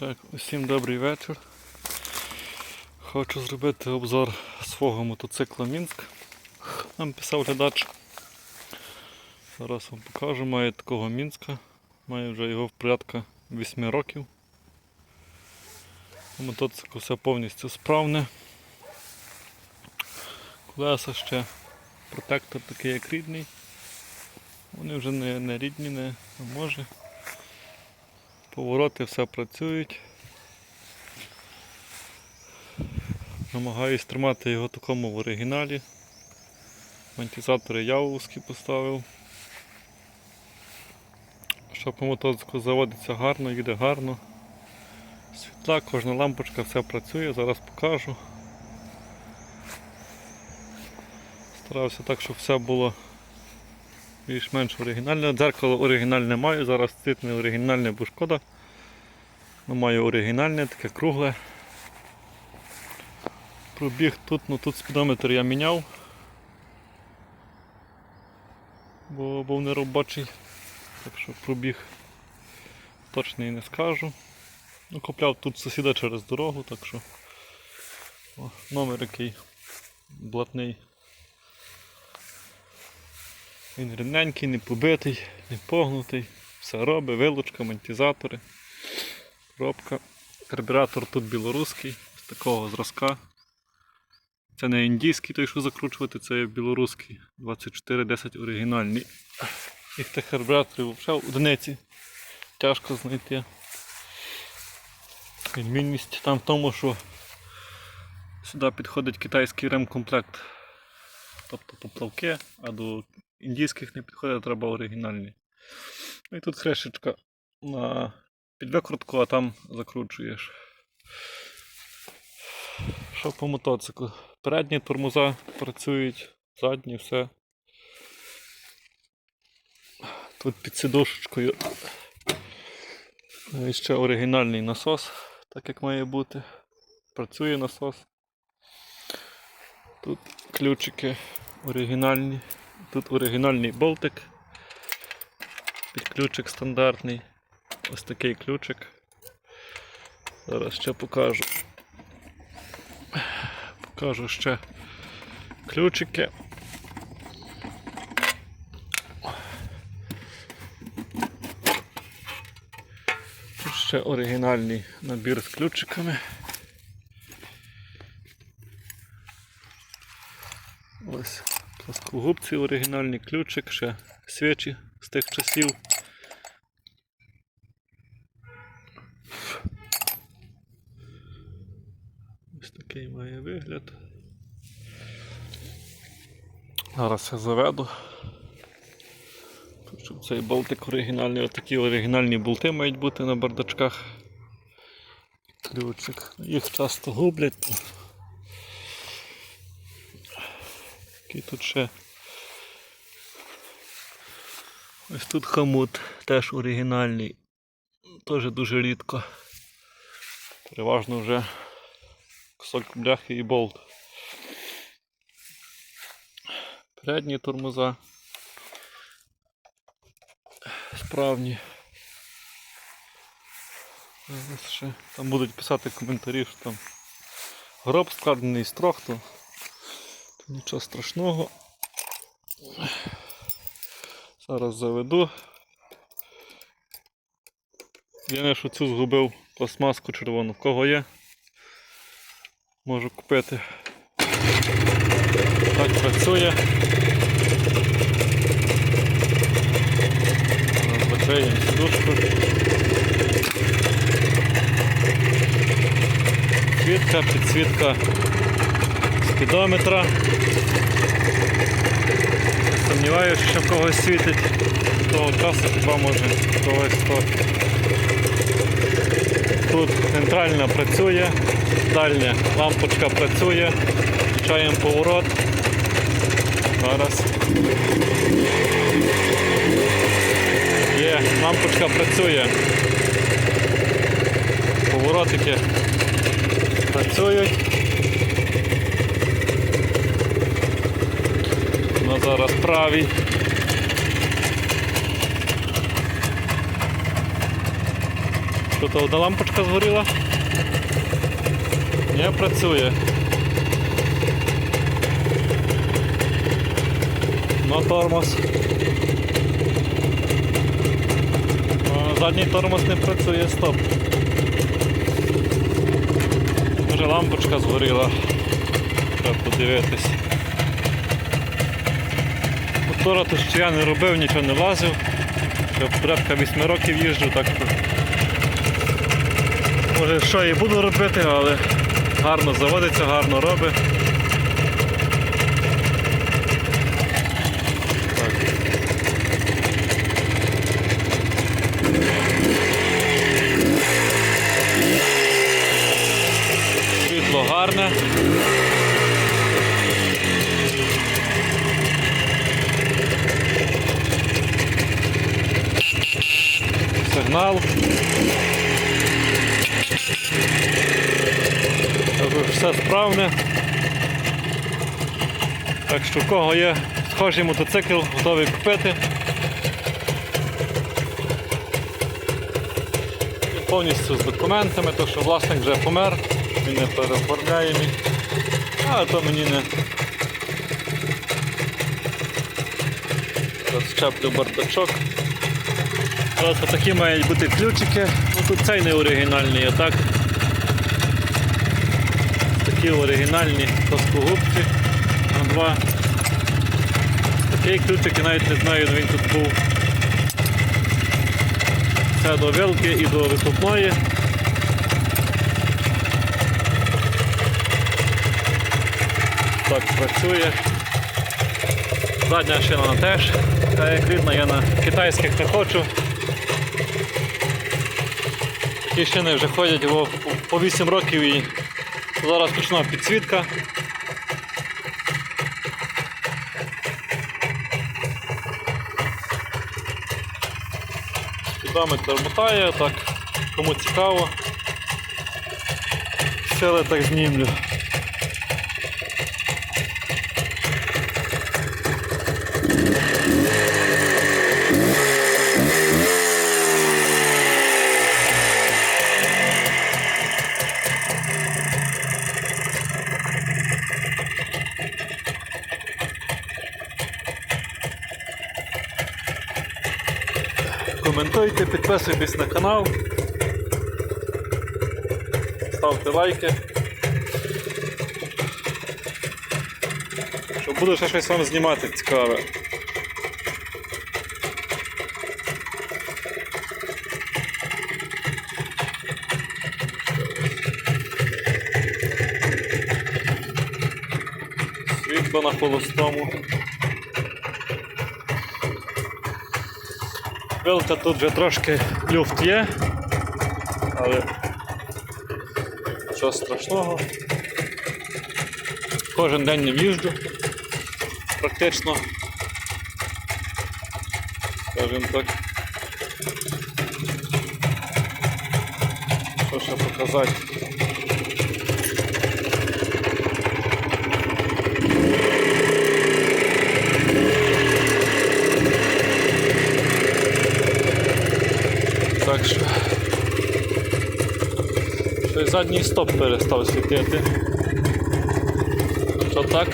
Так, усім добрий вечір. Хочу зробити обзор свого мотоцикла Мінськ. Нам писав глядач. Зараз вам покажу, маю такого Мінська. Маю вже його в порядка 8 років. Мотоцикл все повністю справне. Колеса ще протектор такий як рідний. Вони вже не, не рідні, не може. Повороти все працюють. Намагаюсь тримати його такому в оригіналі. Монетизатори явовські поставив. По мотоциклу заводиться гарно, їде гарно. Світла, кожна лампочка, все працює, зараз покажу. Старався так, щоб все було більш-менш оригінальне. Дзеркало оригінальне маю, зараз цит не оригінальне, бо шкода. Ну, маю оригінальне, таке кругле. Пробіг тут, ну тут спідометр я міняв. Бо був неробочий. Так що пробіг точний не скажу. Ну, купляв тут сусіда через дорогу, так що о, номер який блатний. Він рівненький, не побитий, не погнутий, все робить, вилучка, монетизатори, коробка. Карбюратор тут білоруський, з такого зразка. Це не індійський той, що закручувати, це білоруський. 2410 оригінальний. Їх тих карбюраторів взагалі одиниці тяжко знайти. Відмінність там в тому, що сюди підходить китайський ремкомплект. Тобто поплавки, а до індійських не підходить, треба оригінальні. Ну і тут хрешечка на підвикрутку, а там закручуєш. Що по мотоциклу? Передні тормоза працюють, задні все. Тут під сидушечкою і ще оригінальний насос, так як має бути. Працює насос. Тут ключики оригінальні. Тут оригінальний болтик. Під ключик стандартний. Ось такий ключик. Зараз ще покажу. Покажу ще ключики. Тут ще оригінальний набір з ключиками. Ось плоскогубці оригінальний ключик, ще свічі з тих часів. Ось такий має вигляд. Зараз я заведу. Щоб цей болтик оригінальний, отакі оригінальні болти мають бути на бардачках. Ключик. Їх часто гублять. Який тут ще. Ось тут хомут теж оригінальний. Теж дуже рідко. Переважно вже кусок бляхи і болт. Передні тормоза. Справні. Там будуть писати коментарі, що там гроб складений з то нічого страшного. Зараз заведу. Єдине, що цю згубив пластмаску червону. В кого є? Можу купити. Так працює. Закриємо сідушку. Підсвітка, підсвітка спідометра. Сумніваюся, що в когось світить того часу, хіба може когось то. Тут центральна працює, дальня лампочка працює, включаємо поворот. Зараз. Є, лампочка працює. Поворотики працюють. Ну, зараз правий. Тут одна лампочка згоріла. Не працює. На тормоз. Задній тормоз не працює, стоп. Може лампочка згоріла. Треба подивитись. Мотора то що я не робив, нічого не лазив. Порядка 8 років їжджу, так що може що і буду робити, але гарно заводиться, гарно робить. Світло гарне. Тобто Все справне. Так що в кого є схожий мотоцикл, готовий купити. Повністю з документами, то що власник вже помер, він не переоформляємий. А то мені не. Розчеплю бардачок. Ось такі мають бути ключики. Ну тут цей не оригінальний, а так. Такі оригінальні плоскогубці на два. Такий ключик я навіть не знаю, він тут був. Це до вилки і до вихлопної. Так працює. Задня шина теж, та як видно, я на китайських не хочу. Шини вже ходять по 8 років і зараз почна підсвітка. Спідометр мотає, так, кому цікаво. Сили так знімлю. Коментуйте, підписуйтесь на канал. Ставте лайки. Що буду ще щось вам знімати цікаве. Світло на холостому. Вилка тут вже трошки люфт є, але нічого страшного. Кожен день не в'їжджу практично. Скажімо так. Що ще показати? Так що. Щось задній стоп перестав світити. Що так?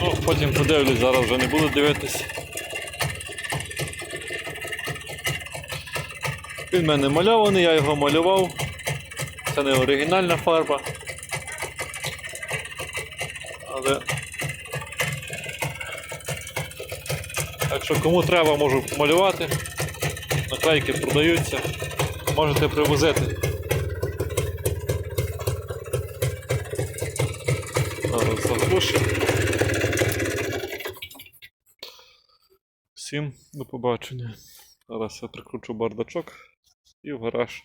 Ну, потім подивлюсь, зараз вже не буду дивитись. Він в мене мальований, я його малював. Це не оригінальна фарба. Але. Так що кому треба, можу помалювати. Наклейки продаються. Можете привозити. Всім до побачення. Зараз я прикручу бардачок і в гараж.